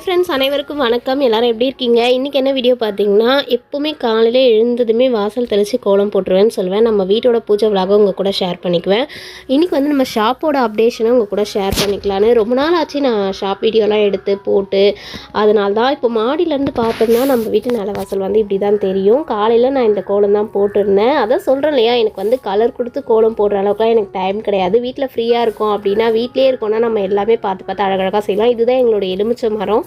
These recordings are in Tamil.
ஹாய் ஃப்ரெண்ட்ஸ் அனைவருக்கும் வணக்கம். எல்லாரும் எப்படி இருக்கீங்க? இன்றைக்கி என்ன வீடியோ பார்த்தீங்கன்னா எப்போவுமே காலையில் எழுந்ததுமே வாசல் தெளித்து கோலம் போட்டுருவேன்னு சொல்லுவேன் நம்ம வீட்டோட பூஜை விலாக உங்கள் கூட ஷேர் பண்ணிக்குவேன். இன்றைக்கி வந்து நம்ம ஷாப்போட அப்டேஷனை உங்கள் கூட ஷேர் பண்ணிக்கலான்னு ரொம்ப நாள் ஆச்சு நான் ஷாப் வீடியோலாம் எடுத்து போட்டு. அதனால தான் இப்போ மாடியிலேருந்து பார்த்தோம்னா நம்ம வீட்டு நில வாசல் வந்து இப்படி தான் தெரியும். காலையில் நான் இந்த கோலம் தான் போட்டிருந்தேன். அதான் சொல்கிறேன் இல்லையா? எனக்கு வந்து கலர் கொடுத்து கோலம் போடுற அளவுக்குலாம் எனக்கு டைம் கிடையாது. வீட்டில் ஃப்ரீயாக இருக்கும் அப்படின்னா வீட்டிலே இருக்கோம்னா நம்ம எல்லாமே பார்த்து பார்த்து அழகழகாக செய்யலாம். இதுதான் எங்களோட எலுமிச்சை மரம்.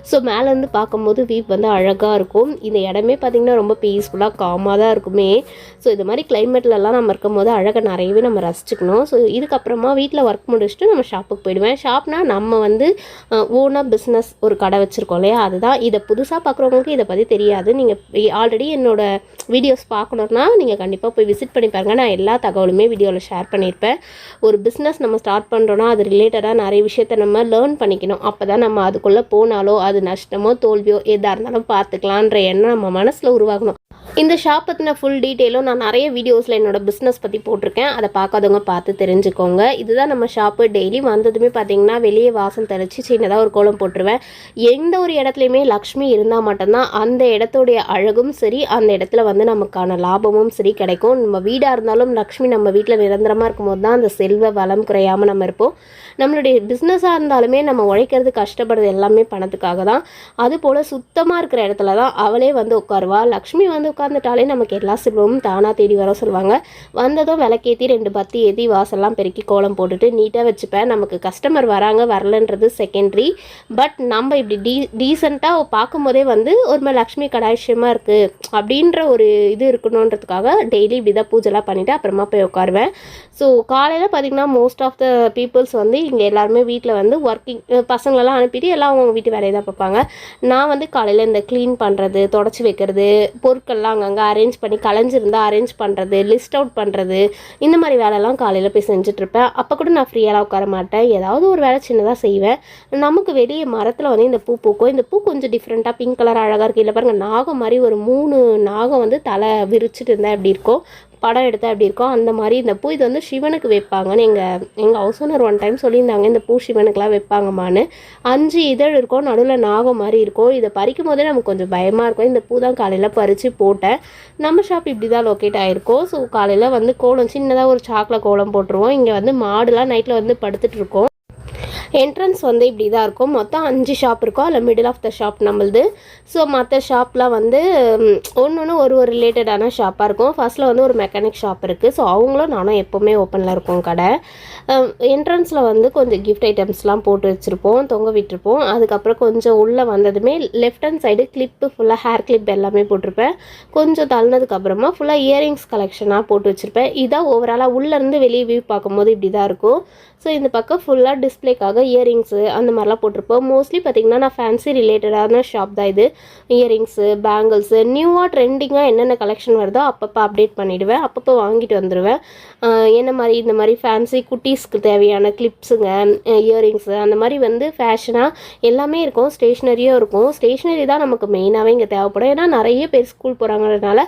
ஸோ மேலேருந்து பார்க்கும்போது வீப் வந்து அழகாக இருக்கும். இந்த இடமே பார்த்திங்கன்னா ரொம்ப பீஸ்ஃபுல்லாக காமாக தான் இருக்குமே. ஸோ இது மாதிரி கிளைமேட்லலாம் நம்ம இருக்கும்போது அழகை நிறையவே நம்ம ரசிச்சுக்கணும். ஸோ இதுக்கப்புறமா வீட்டில் ஒர்க் முடிச்சுட்டு நம்ம ஷாப்புக்கு போயிடுவேன். ஷாப்னால் நம்ம வந்து ஓனாக பிஸ்னஸ் ஒரு கடை வச்சுருக்கோம் இல்லையா? அதுதான். இதை புதுசாக பார்க்குறவங்களுக்கு இதை பற்றி தெரியாது. நீங்கள் ஆல்ரெடி என்னோட வீடியோஸ் பார்க்கணுன்னா நீங்கள் கண்டிப்பாக போய் விசிட் பண்ணி பாருங்கள் நான் எல்லா தகவலுமே வீடியோவில் ஷேர் பண்ணியிருப்பேன். ஒரு பிஸ்னஸ் நம்ம ஸ்டார்ட் பண்ணுறோன்னா அது ரிலேட்டடாக நிறைய விஷயத்த நம்ம லேர்ன் பண்ணிக்கணும். அப்போ தான் நம்ம அதுக்குள்ளே போனாலோ அது நஷ்டமோ தோல்வியோ எதாக இருந்தாலும் பார்த்துக்கலான்ற எண்ணம் நம்ம மனசில் உருவாகணும். இந்த ஷாப் பற்றின ஃபுல் டீட்டெயிலும் நான் நிறைய வீடியோஸில் என்னோட பிஸ்னஸ் பற்றி போட்டிருக்கேன். அதை பார்க்காதவங்க பார்த்து தெரிஞ்சுக்கோங்க. இதுதான் நம்ம ஷாப்பு டெய்லி வந்ததுமே பார்த்தீங்கன்னா வெளியே வாசல் தெளித்து சின்னதாக ஒரு கோலம் போட்டுருவேன். எந்த ஒரு இடத்துலையுமே லக்ஷ்மி இருந்தால் மட்டும்தான் அந்த இடத்துடைய அழகும் சரி அந்த இடத்துல வந்து நமக்கான லாபமும் சரி கிடைக்கும். நம்ம வீடாக இருந்தாலும் லக்ஷ்மி நம்ம வீட்டில் நிரந்தரமாக இருக்கும்போது தான் அந்த செல்வ வளம் குறையாமல் நம்ம இருப்போம். நம்மளுடைய பிஸ்னஸாக இருந்தாலுமே நம்ம உழைக்கிறது கஷ்டப்படுறது எல்லாமே பணத்துக்காக தான். அதுபோல் சுத்தமாக இருக்கிற இடத்துல தான் அவளே வந்து உட்காருவா. லக்ஷ்மி வந்து உட்காந்துட்டாலே நமக்கு எல்லா செல்வமும் தானாக தேடி வர சொல்லுவாங்க. வந்ததும் விளக்கேற்றி ரெண்டு பத்தி ஏற்றி வாசல்லாம் பெருக்கி கோலம் போட்டுட்டு நீட்டாக வச்சுப்பேன். நமக்கு கஸ்டமர் வராங்க வரலன்றது செகண்டரி பட் நம்ம இப்படி டீ டீசெண்டாக பார்க்கும்போதே வந்து ஒரு மாதிரி லக்ஷ்மி கடாட்சியமாக இருக்குது அப்படின்ற ஒரு இது இருக்கணுன்றதுக்காக டெய்லி இப்படி தான் பூஜைலாம் பண்ணிவிட்டு அப்புறமா போய் உட்காருவேன். ஸோ காலையில் பார்த்திங்கன்னா மோஸ்ட் ஆஃப் த பீப்புள்ஸ் வந்து இங்கே எல்லாருமே வீட்டில் வந்து ஒர்க்கிங் பசங்களெல்லாம் அனுப்பிட்டு எல்லாம் அவங்க வீட்டு வேலையை தான் பார்ப்பாங்க. நான் வந்து காலையில் இந்த க்ளீன் பண்ணுறது தொடச்சி வைக்கிறது பொருட்கள்லாம் அங்கங்கே அரேஞ்ச் பண்ணி கலைஞ்சிருந்தால் அரேஞ்ச் பண்ணுறது லிஸ்ட் அவுட் பண்ணுறது இந்த மாதிரி வேலைலாம் காலையில் போய் செஞ்சுட்ருப்பேன் அப்போ கூட நான் ஃப்ரீயெல்லாம் உட்கார மாட்டேன். ஏதாவது ஒரு வேலை சின்னதாக செய்வேன். நமக்கு வெளியே மரத்தில் வந்து இந்த பூ பூக்கும். இந்த பூ கொஞ்சம் டிஃப்ரெண்ட்டாக பிங்க் கலர் அழகாக இருக்குது இல்லை பாருங்கள் நாகம் மாதிரி ஒரு மூணு நாகம் வந்து தலை விரிச்சிட்டு இருந்தால் எப்படி இருக்கும் படம் எடுத்தால் எப்படி இருக்கும் அந்த மாதிரி இந்த பூ இது வந்து சிவனுக்கு வைப்பாங்கன்னு எங்கள் எங்கள் ஹவுஸ் ஓனர் ஒன் டைம் சொல்லியிருந்தாங்க. இந்த பூ சிவனுக்குலாம் வைப்பாங்கம்மான்னு. அஞ்சு இதழ் இருக்கும் நடுவில் நாகம் மாதிரி இருக்கும். இதை பறிக்கும் போதே நமக்கு கொஞ்சம் பயமாக இருக்கும். இந்த பூ தான் காலையில் பறித்து போட்டேன். நம்ம ஷாப் இப்படி தான் லொக்கேட் ஆகிருக்கோம் ஸோ காலையில் வந்து கோலம் சின்னதாக ஒரு சாக்கில் கோலம் போட்டுருவோம். இங்கே வந்து மாடுலாம் நைட்டில் வந்து படுத்துட்டு இருக்கோம். என்ட்ரன்ஸ் வந்து இப்படி தான் இருக்கும். மொத்தம் அஞ்சு ஷாப் இருக்கும். அதில் மிடில் ஆஃப் த ஷாப் நம்மளது. ஸோ மற்ற ஷாப்லாம் வந்து ஒன்று ஒன்று ஒரு ஒரு ரிலேட்டடான ஷாப்பாக இருக்கும். ஃபர்ஸ்ட்டில் வந்து ஒரு மெக்கானிக் ஷாப் இருக்குது ஸோ அவங்களும் நானும் எப்போவுமே ஓப்பனில் இருக்கும் கடை. என்ட்ரன்ஸில் வந்து கொஞ்சம் கிஃப்ட் ஐட்டம்ஸ்லாம் போட்டு வச்சுருப்போம். தொங்க விட்டுருப்போம். அதுக்கப்புறம் கொஞ்சம் உள்ளே வந்ததுமே லெஃப்ட் ஹேண்ட் சைடு கிளிப்பு ஃபுல்லாக ஹேர் கிளிப் எல்லாமே போட்டிருப்பேன். கொஞ்சம் தள்ளினதுக்கப்புறமா ஃபுல்லாக இயரிங்ஸ் கலெக்ஷனாக போட்டு வச்சுருப்பேன். இதான் ஓவராலாக உள்ளேருந்து வெளியே வியூ பார்க்கும்போது இப்படி தான் இருக்கும். ஸோ இந்த பக்கம் ஃபுல்லாக டிஸ்பிளேக்காக இயரிங்ஸு அந்த மாதிரிலாம் போட்டிருப்போம். மோஸ்ட்லி பார்த்திங்கன்னா நான் ஃபேன்சி ரிலேட்டடான ஷாப் தான் இது. இயரிங்ஸு பேங்கிள்ஸு நியூவாக ட்ரெண்டிங்காக என்னென்ன கலெக்ஷன் வருதோ அப்பப்போ அப்டேட் பண்ணிவிடுவேன் அப்பப்போ வாங்கிட்டு வந்துடுவேன் என்ன மாதிரி இந்த மாதிரி ஃபேன்சி குட்டீஸ்க்கு தேவையான கிளிப்ஸுங்க இயரிங்ஸு அந்த மாதிரி வந்து ஃபேஷனாக எல்லாமே இருக்கும். ஸ்டேஷ்னரியும் இருக்கும். ஸ்டேஷ்னரி தான் நமக்கு மெயினாகவே இங்கே தேவைப்படும். ஏன்னா நிறைய பேர் school போகிறாங்கிறதுனால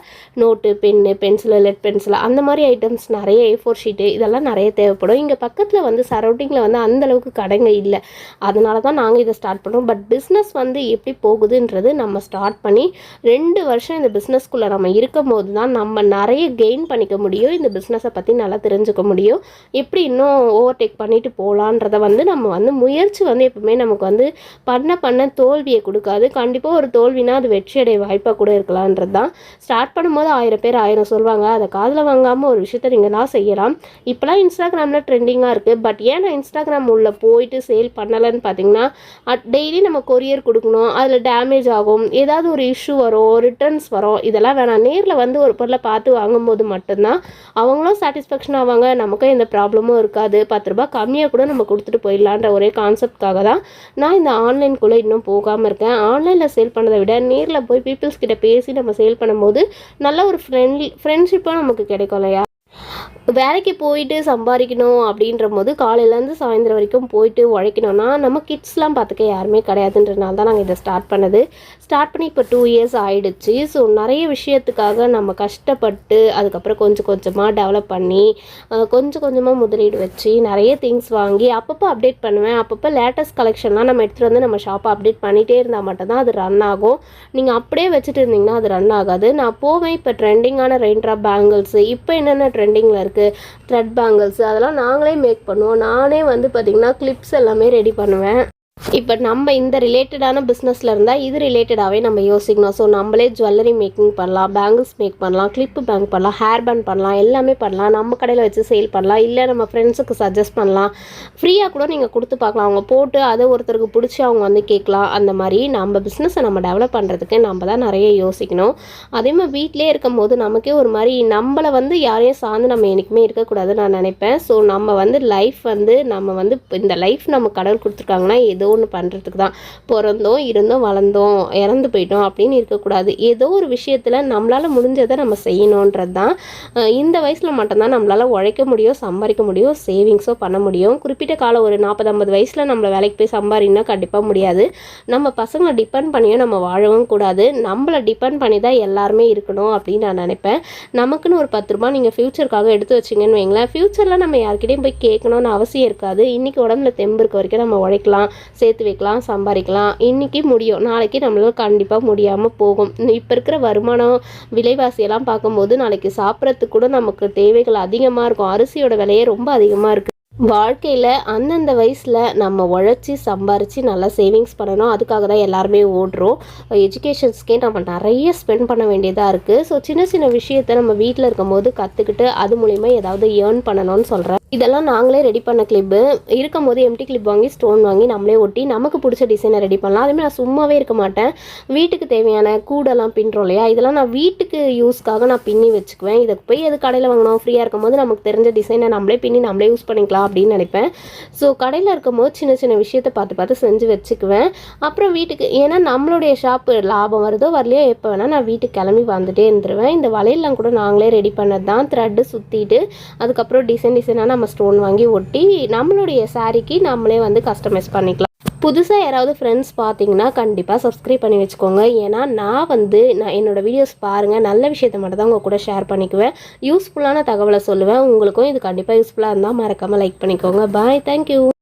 note pen pencil lead pencil அந்த மாதிரி ஐட்டம்ஸ் நிறைய ஏ ஃபோர் ஷீட்டு இதெல்லாம் நிறைய தேவைப்படும். இங்கே பக்கத்தில் வந்து சரௌண்டிங்கில் வந்து அந்தளவுக்கு கடைங்க இல்லை. அதனால தான் நாங்கள் இதை ஸ்டார்ட் பண்ணுறோம் பட் பிஸ்னஸ் வந்து எப்படி போகுதுன்றது நம்ம ஸ்டார்ட் பண்ணி ரெண்டு வருஷம் இந்த பிஸ்னஸ்க்குள்ளே நம்ம இருக்கும் போது தான் நம்ம நிறைய கெயின் பண்ணிக்க முடியும். இந்த பிஸ்னஸை பற்றி நல்லா தெரிஞ்சுக்க முடியும். எப்படி இன்னும் ஓவர்டேக் பண்ணிட்டு போகலான்றத வந்து நம்ம வந்து முயற்சி வந்து எப்பவுமே நமக்கு வந்து பண்ண பண்ண தோல்வியை கொடுக்காது. கண்டிப்பாக ஒரு தோல்வினா அது வெற்றி அடைய வாய்ப்பாக கூட இருக்கலான்றது தான். ஸ்டார்ட் பண்ணும்போது ஆயிரம் பேர் ஆயிரம் சொல்லுவாங்க அதை காதில் வாங்காமல் ஒரு விஷயத்த நீங்கள் தான் செய்யலாம். இப்போலாம் இன்ஸ்டாகிராமில் ட்ரெண்டிங்காக இருக்குது பட் ஏன் நான் இன்ஸ்டாகிராம் உள்ளே போயிட்டு சேல் பண்ணலைன்னு பார்த்தீங்கன்னா டெய்லி நம்ம கொரியர் கொடுக்கணும் அதில் டேமேஜ் ஆகும் ஏதாவது ஒரு இஷ்யூ வரும் ரிட்டர்ன்ஸ் வரும் இதெல்லாம் வேணாம். நேரில் வந்து ஒரு பொருளை பார்த்து வாங்கும்போது மட்டும்தான் அவங்களும் சாட்டிஸ்ஃபேக்ஷன் ஆவாங்க நமக்கும் எந்த ப்ராப்ளமும் இருக்காது. பத்து ரூபா கம்மியாக கூட நம்ம கொடுத்துட்டு போயிடலான்ற ஒரே கான்செப்ட்காக தான் நான் இந்த ஆன்லைனுக்குள்ளே இன்னும் போகாமல் இருக்கேன். ஆன்லைனில் சேல் பண்ணதை விட நேரில் போய் பீப்புள்ஸ் கிட்ட பேசி நம்ம சேல் பண்ணும்போது நல்ல ஒரு ஃப்ரெண்ட்லி ஃப்ரெண்ட்ஷிப்பாக நமக்கு கிடைக்கும் இல்லையா? வேலைக்கு போயிட்டு சம்பாதிக்கணும் அப்படின்ற போது காலையிலேருந்து சாயந்தரம் வரைக்கும் போயிட்டு உழைக்கணும்னா நம்ம கிட்ஸ்லாம் பார்த்துக்க யாருமே கிடையாதுன்றனால தான் நாங்கள் இதை ஸ்டார்ட் பண்ணது. ஸ்டார்ட் பண்ணி இப்போ டூ இயர்ஸ் ஆயிடுச்சு. ஸோ நிறைய விஷயத்துக்காக நம்ம கஷ்டப்பட்டு அதுக்கப்புறம் கொஞ்சம் கொஞ்சமாக டெவலப் பண்ணி கொஞ்சம் கொஞ்சமாக முதலீடு வச்சு நிறைய திங்ஸ் வாங்கி அப்பப்போ அப்டேட் பண்ணுவேன். அப்பப்போ லேட்டஸ்ட் கலெக்ஷன்லாம் நம்ம எடுத்துகிட்டு வந்து நம்ம ஷாப்பை அப்டேட் பண்ணிகிட்டே இருந்தால் மட்டும்தான் அது ரன் ஆகும். நீங்கள் அப்படியே வச்சுட்டு இருந்தீங்கன்னா அது ரன் ஆகாது. நான் போவேன். இப்போ ட்ரெண்டிங்கான ரெயின் ட்ராப் பேங்கிள்ஸு இப்போ என்னென்ன ட்ரெண்டிங்கில் இருக்குது த்ரெட் பேங்கிள்ஸ் அதெல்லாம் நாங்களே மேக் பண்ணுவோம். நானே வந்து பார்த்திங்கன்னா கிளிப்ஸ் எல்லாமே ரெடி பண்ணுவேன். இப்போ நம்ம இந்த ரிலேட்டடான பிஸ்னஸில் இருந்தால் இது ரிலேட்டடாகவே நம்ம யோசிக்கணும். ஸோ நம்மளே ஜுவல்லரி மேக்கிங் பண்ணலாம் பேங்கிள்ஸ் மேக் பண்ணலாம் கிளிப்பு பேங்க் பண்ணலாம் ஹேர் பேண்ட் பண்ணலாம் எல்லாமே பண்ணலாம். நம்ம கடையில் வச்சு சேல் பண்ணலாம் இல்லை நம்ம ஃப்ரெண்ட்ஸுக்கு சஜஸ்ட் பண்ணலாம். ஃப்ரீயாக கூட நீங்கள் கொடுத்து பார்க்கலாம். அவங்க போட்டு அதை ஒருத்தருக்கு பிடிச்சி அவங்க வந்து கேட்கலாம். அந்த மாதிரி நம்ம பிஸ்னஸை நம்ம டெவலப் பண்ணுறதுக்கு நம்ம தான் நிறைய யோசிக்கணும். அதே மாதிரி வீட்டிலே இருக்கும் போது நமக்கே ஒரு மாதிரி நம்மளை வந்து யாரையும் சார்ந்து நம்ம என்றைக்குமே இருக்கக்கூடாதுன்னு நான் நினைப்பேன். ஸோ நம்ம வந்து லைஃப் வந்து நம்ம வந்து இந்த லைஃப் நம்ம கடவுள் கொடுத்துருக்காங்கன்னா ஏதோ ஒன்று பண்ணுறதுக்கு தான். பிறந்தோம் இருந்தோம் வளர்ந்தோம் இறந்து போயிட்டோம் அப்படின்னு இருக்கக்கூடாது. ஏதோ ஒரு விஷயத்தில் நம்மளால் முடிஞ்சதை நம்ம செய்யணுன்றது தான். இந்த வயசில் மட்டும்தான் நம்மளால் உழைக்க முடியும் சம்பாதிக்க முடியும் சேவிங்ஸோ பண்ண முடியும். குறிப்பிட்ட காலம் ஒரு நாற்பது ஐம்பது வயசில் நம்மளை வேலைக்கு போய் சம்பாதினா கண்டிப்பாக முடியாது. நம்ம பசங்களை டிபெண்ட் பண்ணியும் நம்ம வாழவும் கூடாது. நம்மளை டிபெண்ட் பண்ணி தான் எல்லாருமே இருக்கணும் அப்படின்னு நான் நினைப்பேன். நமக்குன்னு ஒரு பத்து ரூபா நீங்கள் ஃப்யூச்சருக்காக எடுத்து வச்சிங்கன்னு வைங்களேன். ஃப்யூச்சரில் நம்ம யார்கிட்டையும் போய் கேட்கணும்னு அவசியம் இருக்காது. இன்றைக்கி உடம்புல தெம்பு இருக்க வரைக்கும் நம்ம உழைக்கலாம். சேர்த்து வைக்கலாம் சம்பாதிக்கலாம். இன்றைக்கி முடியும். நாளைக்கு நம்மளால் கண்டிப்பாக முடியாமல் போகும். இப்போ இருக்கிற வருமானம் விலைவாசியெல்லாம் பார்க்கும்போது நாளைக்கு சாப்பிட்றதுக்கு கூட நமக்கு தேவைகள் அதிகமாக இருக்கும். அரிசியோட விலையே ரொம்ப அதிகமாக இருக்குது வாழ்க்கையில் அந்தந்த வயசில் நம்ம உழைச்சி சம்பாரித்து நல்லா சேவிங்ஸ் பண்ணணும். அதுக்காக தான் எல்லாருமே ஓடுறோம். எஜுகேஷன்ஸ்க்கே நம்ம நிறைய ஸ்பெண்ட் பண்ண வேண்டியதாக இருக்குது ஸோ சின்ன சின்ன விஷயத்த நம்ம வீட்டில் இருக்கும்போது கற்றுக்கிட்டு அது மூலிமா ஏதாவது ஏர்ன் பண்ணணும்னு சொல்கிறேன் இதெல்லாம் நாங்களே ரெடி பண்ண கிளிப்பு இருக்கும்போது எம்டி கிளிப் வாங்கி ஸ்டோன் வாங்கி நம்மளே ஒட்டி நமக்கு பிடிச்ச டிசைனை ரெடி பண்ணலாம். அதுமாதிரி நான் சும்மாவே இருக்க மாட்டேன். வீட்டுக்கு தேவையான கூடெல்லாம் பின்னுறோம் இல்லையா? இதெல்லாம் நான் வீட்டுக்கு யூஸ்க்காக நான் பின்னி வச்சுக்குவேன். இதை போய் எது கடையில் வாங்கினோம்? ஃப்ரீயாக இருக்கும்போது நமக்கு தெரிஞ்ச டிசைனை நம்மளே பின்னி நம்மளே யூஸ் பண்ணிக்கலாம். அப்படின்னு நினைப்பேன். ஸோ கடையில் இருக்கும்போது சின்ன சின்ன விஷயத்தை பார்த்து பார்த்து செஞ்சு வச்சுக்குவேன். அப்புறம் வீட்டுக்கு ஏன்னா நம்மளுடைய ஷாப்பு லாபம் வருதோ வரலையோ எப்போ வேணால் நான் வீட்டுக்கு கிளம்பி வந்துட்டே இருந்துருவேன். இந்த வளையல்லாம் கூட நாங்களே ரெடி பண்ணது தான் த்ரெட்டு சுற்றிட்டு அதுக்கப்புறம் டிசைன் டிசைனாக நம்ம ஸ்டோன் வாங்கி ஒட்டி நம்மளுடைய சாரீக்கு நம்மளே வந்து கஸ்டமைஸ் பண்ணிக்கலாம். புதுசாக யாராவது ஃப்ரெண்ட்ஸ் பார்த்தீங்கன்னா கண்டிப்பாக சப்ஸ்கிரைப் பண்ணி வச்சுக்கோங்க. ஏன்னா நான் வந்து நான் என்னோடய வீடியோஸ் பாருங்கள் நல்ல விஷயத்தை மட்டும் தான் உங்கள் கூட ஷேர் பண்ணிக்குவேன். யூஸ்ஃபுல்லான தகவலை சொல்லுவேன். உங்களுக்கும் இது கண்டிப்பாக யூஸ்ஃபுல்லாக இருந்தால் மறக்காமல் லைக் பண்ணிக்கோங்க. Bye thank you